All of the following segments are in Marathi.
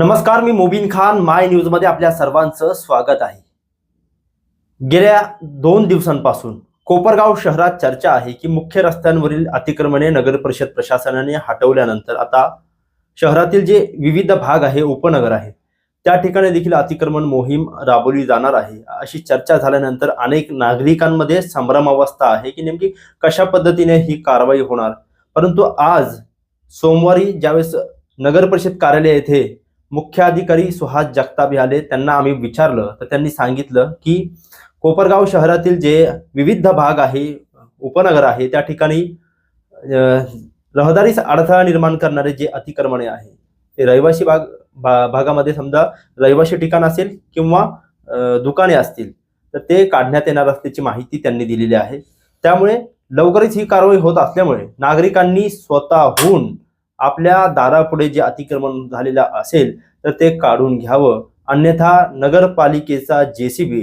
नमस्कार मी मुबीन खान. माय न्यूजमध्ये आपल्या सर्वांचं स्वागत आहे. गेल्या दोन दिवसांपासून कोपरगाव शहरात चर्चा आहे की मुख्य रस्त्यांवरील अतिक्रमणे नगर परिषद प्रशासनाने हटवल्यानंतर आता शहरातील जे विविध भाग आहे उपनगर आहे त्या ठिकाणी देखील अतिक्रमण मोहीम राबवली जाणार आहे. अशी चर्चा झाल्यानंतर अनेक नागरिकांमध्ये संभ्रमावस्था आहे की नेमकी कशा पद्धतीने ही कारवाई होणार? परंतु आज सोमवारी ज्यावेळेस नगर परिषद कार्यालय येथे मुख्याधिकारी सुहास जगताप हे आले त्यांना आम्ही विचारलं तर त्यांनी सांगितलं की कोपरगाव शहरातील जे विविध भाग आहे उपनगर आहे त्या ठिकाणी रहदारीस अडथळा निर्माण करणारे जे अतिक्रमणे आहे ते रहिवासी भाग भा- भागामध्ये समजा रहिवासी ठिकाण असेल किंवा दुकाने असतील तर ते काढण्यात येणार असल्याची माहिती त्यांनी दिलेली आहे. त्यामुळे लवकरच ही कारवाई होत असल्यामुळे नागरिकांनी स्वतःहून आपल्या दारापुढे जे अतिक्रमण झालेलं असेल तर ते काढून घ्यावं. अन्यथा नगरपालिकेचा जे सी बी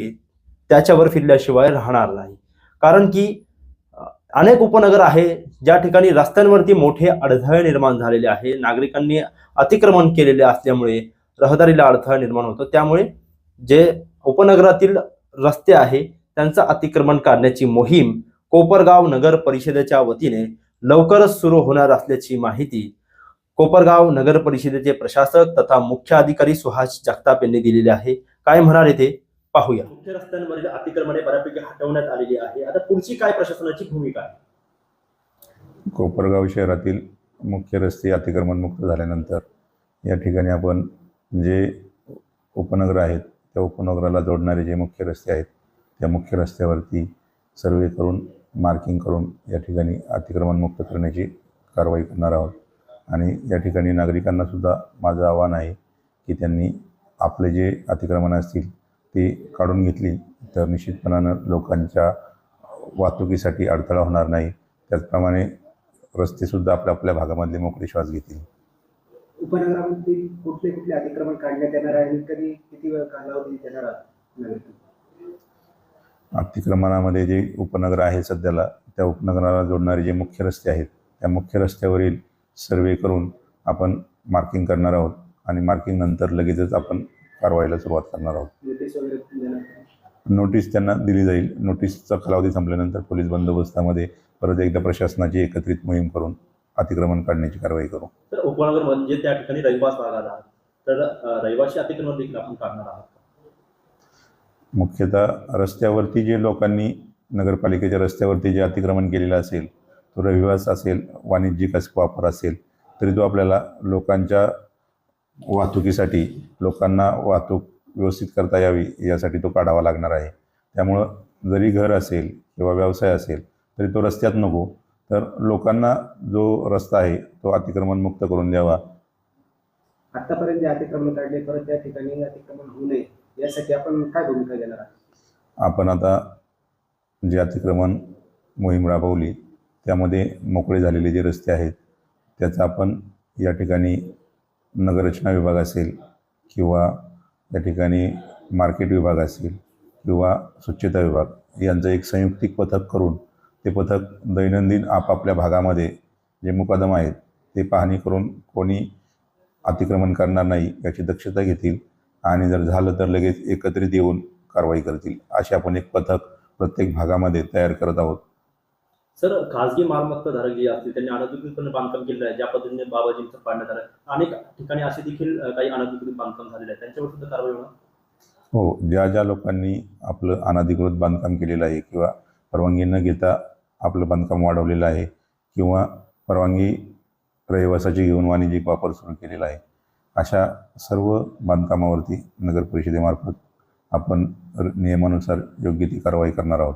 त्याच्यावर फिरल्याशिवाय राहणार नाही. कारण की अनेक उपनगर आहे ज्या ठिकाणी रस्त्यांवरती मोठे अडथळे निर्माण झालेले आहे. नागरिकांनी अतिक्रमण केलेले असल्यामुळे रहदारीला अडथळा निर्माण होतो. त्यामुळे जे उपनगरातील रस्ते आहे त्यांचं अतिक्रमण काढण्याची मोहीम कोपरगाव नगर परिषदेच्या वतीने लवकरच सुरू होणार असल्याची माहिती कोपरगाव नगर परिषदेचे प्रशासक तथा मुख्य अधिकारी सुहास जगताप यांनी दिलेले आहे. काय म्हणाले ते पाहूया. मुख्य रस्त्यांवरील अतिक्रमणे बऱ्यापैकी हटवण्यात आलेली आहे. आता पुढची काय प्रशासनाची भूमिका आहे? कोपरगाव शहरातील मुख्य रस्ते अतिक्रमणमुक्त झाल्यानंतर या ठिकाणी आपण जे उपनगर आहेत त्या उपनगराला जोडणारे जे मुख्य रस्ते आहेत त्या मुख्य रस्त्यावरती सर्वे करून मार्किंग करून या ठिकाणी अतिक्रमणमुक्त करण्याची कारवाई करणार आहोत. आणि या ठिकाणी नागरिकांनासुद्धा माझं आव्हान आहे की त्यांनी आपले जे अतिक्रमणं असतील ते काढून घेतली तर निश्चितपणानं लोकांच्या वाहतुकीसाठी अडथळा होणार नाही. त्याचप्रमाणे रस्तेसुद्धा आपल्या आपल्या भागामधले मोकळे श्वास घेतील. उपनगरामध्ये कुठले कुठले अतिक्रमण काढण्यात येणार आहे? आणि कधी किती वेळ कालावधी देणार? अतिक्रमणामध्ये जे उपनगर आहे सध्याला त्या उपनगराला जोडणारे जे मुख्य रस्ते आहेत त्या मुख्य रस्त्यावरील सर्वे करून आपण मार्किंग करणार आहोत आणि मार्किंग नंतर लगेचच आपण कारवाईला सुरुवात करणार आहोत. नोटीस त्यांना दिली जाईल. नोटीसचा कालावधी संपल्यानंतर पोलीस बंदोबस्तामध्ये परत एकदा प्रशासनाची एकत्रित मोहीम करून अतिक्रमण काढण्याची कारवाई करू. तर उपनगर म्हणजे त्या ठिकाणी रहिवास भागात आहात. तर रहिवासी अतिक्रमण देखील आपण काढणार आहात मुख्यतः रस्त्यावरती जे लोकांनी नगरपालिकेच्या रस्त्यावरती जे अतिक्रमण केलेलं असेल तो रहिवास असेल वाणिज्यिक वापर असेल तरी तो आपल्याला लोकांच्या वाहतुकीसाठी लोकांना वाहतूक व्यवस्थित करता यावी यासाठी तो काढावा लागणार आहे. त्यामुळं जरी घर असेल किंवा व्यवसाय असेल तरी तो रस्त्यात नको. तर लोकांना जो रस्ता आहे तो अतिक्रमणमुक्त करून द्यावा. आतापर्यंत जे अतिक्रमण काढले परत त्या ठिकाणी अतिक्रमण होऊ नये यासाठी आपण काय भूमिका घेणार आहात? आपण आता जे अतिक्रमण मोहीम राबवली त्यामध्ये मोकळे झालेले जे रस्ते आहेत त्याचा आपण या ठिकाणी नगररचना विभाग असेल किंवा या ठिकाणी मार्केट विभाग असेल किंवा स्वच्छता विभाग यांचं एक संयुक्तिक पथक करून ते पथक दैनंदिन आपापल्या भागामध्ये जे मुकादम आहेत ते पाहणी करून कोणी अतिक्रमण करणार नाही याची दक्षता घेतील आणि जर झालं तर लगेच एकत्रित येऊन कारवाई करतील असे आपण एक पथक प्रत्येक भागामध्ये तयार करत आहोत. सर खासगी मालमत्ता धारक जे असतील त्यांनी अनधिकृतपणे बांधकाम केलेलं आहे. ज्या पद्धतीने बाबाजींचं पाडण्यात आलं अनेक ठिकाणी असे देखील काही अनधिकृत बांधकाम झालेले आहे त्यांच्यावर सुद्धा कारवाई होणार? हो ज्या ज्या लोकांनी आपलं अनधिकृत बांधकाम केलेलं आहे किंवा परवानगी न घेता आपलं बांधकाम वाढवलेलं आहे किंवा परवानगी रहिवासाची घेऊन वाणिज्यिक वापर सुरू केलेला आहे अशा सर्व बांधकामावरती नगर परिषदेमार्फत आपण नियमानुसार योग्य ती कारवाई करणार आहोत.